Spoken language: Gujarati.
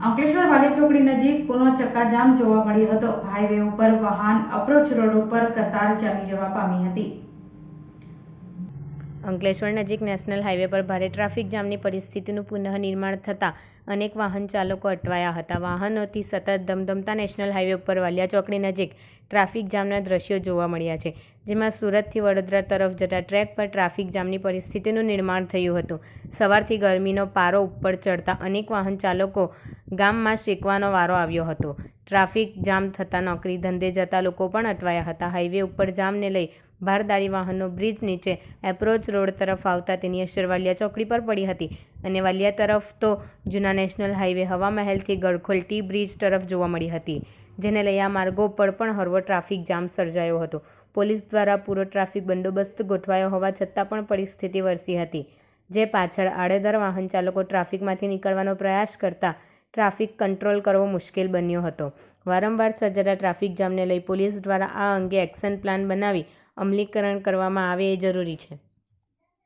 અંકલેશ્વર વાલી ચોકડી નજીક પુનઃ ચક્કાજામ જોવા મળ્યો હતો. હાઈવે ઉપર વાહન અપ્રોચ રોડ ઉપર કતાર જામી જવા પામી હતી. અંકલેશ્વર નજીક નેશનલ હાઈવે પર ભારે ટ્રાફિક જામની પરિસ્થિતિનું પુનઃનિર્માણ થતાં અનેક વાહન ચાલકો અટવાયા હતા. વાહનોથી સતત ધમધમતા નેશનલ હાઈવે ઉપર વાલિયા ચોકડી નજીક ટ્રાફિક જામના દ્રશ્યો જોવા મળ્યા છે, જેમાં સુરતથી વડોદરા તરફ જતા ટ્રેક પર ટ્રાફિક જામની પરિસ્થિતિનું નિર્માણ થયું હતું. સવારથી ગરમીનો પારો ઉપર ચડતા અનેક વાહન ચાલકો ગામમાં શેકવાનો વારો આવ્યો હતો. ટ્રાફિક જામ થતાં નોકરી ધંધે જતા લોકો પણ અટવાયા હતા. હાઈવે ઉપર જામને લઈ ભારદારી વાહનો બ્રિજ નીચે એપ્રોચ રોડ તરફ આવતા તેની અસર વાલિયા ચોકડી પર પડી હતી. અને વાલિયા તરફ તો જૂના નેશનલ હાઈવે હવા મહેલથી ગળખોલ ટી બ્રિજ તરફ જોવા મળી હતી, જેને લઈ આ માર્ગો પર પણ હળવો ટ્રાફિક જામ સર્જાયો હતો. પોલીસ દ્વારા પૂરો ટ્રાફિક બંદોબસ્ત ગોઠવાયો હોવા છતાં પણ પરિસ્થિતિ વરસી હતી. જે પાછળ આડેધર વાહન ચાલકો ટ્રાફિકમાંથી નીકળવાનો પ્રયાસ કરતા ટ્રાફિક કંટ્રોલ કરવો મુશ્કેલ બન્યો હતો. વારંવાર સર્જાતા ટ્રાફિક જામને લઈ પોલીસ દ્વારા આ અંગે એક્શન પ્લાન બનાવી અમલીકરણ કરવામાં આવે એ જરૂરી છે.